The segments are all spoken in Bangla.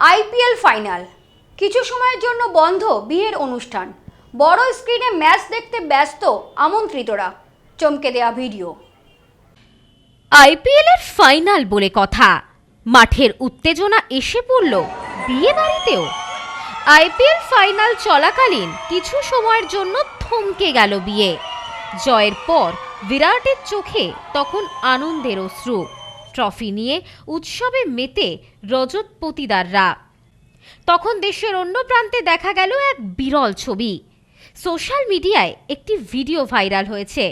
IPL final. কিছু সময়ের জন্য বন্ধ বিয়ের অনুষ্ঠান। বড় স্ক্রিনে ম্যাচ দেখতে ব্যস্ত আমন্ত্রিতরা। চমকে দেয়া ভিডিও। আইপিএল এর ফাইনাল বলে কথা। মাঠের উত্তেজনা এসে পড়ল বিয়ে বাড়িতেও। আইপিএল ফাইনাল চলাকালীন কিছু সময়ের জন্য থমকে গেল বিয়ে। জয়ের পর বিরাটের চোখে তখন আনন্দের অশ্রু। ট্রফি নিয়ে উৎসবে মেতে রজত পতিদাররা। তখন দেশের অন্য প্রান্তে দেখা গেল এক বিরল ছবি। সোশ্যাল মিডিয়ায় একটি ভিডিও ভাইরাল হয়েছে।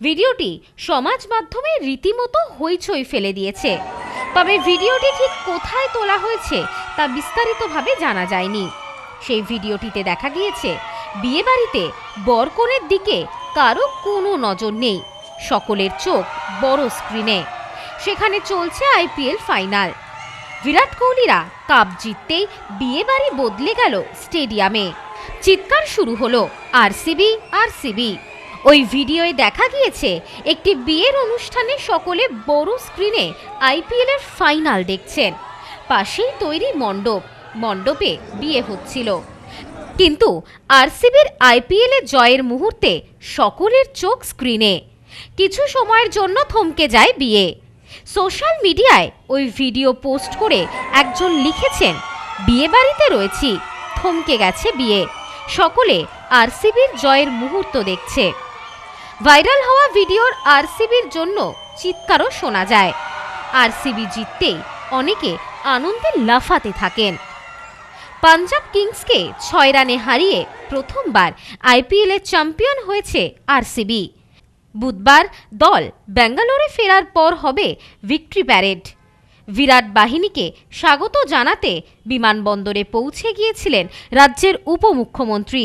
ভিডিওটি সমাজ মাধ্যমে রীতিমতো হইচই ফেলে দিয়েছে। তবে ভিডিওটি ঠিক কোথায় তোলা হয়েছে তা বিস্তারিতভাবে জানা যায়নি। সেই ভিডিওটিতে দেখা গিয়েছে, বিয়েবাড়িতে বরকনের দিকে কারও কোনো নজর নেই। সকলের চোখ বড় স্ক্রিনে। সেখানে চলছে আইপিএল ফাইনাল। বিরাট কোহলিরা কাপ জিততেই বিয়ে বাড়ি বদলে গেল স্টেডিয়ামে। চিৎকার শুরু হলো আরসিবি আরসিবি। ওই ভিডিওয়ে দেখা গিয়েছে একটি বিয়ের অনুষ্ঠানে সকলে বড় স্ক্রিনে আইপিএল এর ফাইনাল দেখছেন। পাশেই তৈরি মণ্ডপ, মণ্ডপে বিয়ে হচ্ছিল। কিন্তু আরসিবির আইপিএলে জয়ের মুহূর্তে সকলের চোখ স্ক্রিনে। কিছু সময়ের জন্য থমকে যায় বিয়ে। সোশ্যাল মিডিয়ায় ওই ভিডিও পোস্ট করে একজন লিখেছেন, বিয়ে বাড়িতে রয়েছি, থমকে গেছে বিয়ে। সকলে আরসিবির জয়ের মুহূর্ত দেখছে। ভাইরাল হওয়া ভিডিওর আরসিবির জন্য চিৎকারও শোনা যায়। আরসিবি জিততেই অনেকে আনন্দে লাফাতে থাকেন। পাঞ্জাব কিংসকে ছয় রানে হারিয়ে প্রথমবার আইপিএলে চ্যাম্পিয়ন হয়েছে আরসিবি। বুধবার দল ব্যাঙ্গালোরে ফেরার পর হবে ভিক্টরি প্যারেড বিরাট বাহিনীকে স্বাগত জানাতে বিমানবন্দরে পৌঁছে গিয়েছিলেন রাজ্যের উপমুখ্যমন্ত্রী।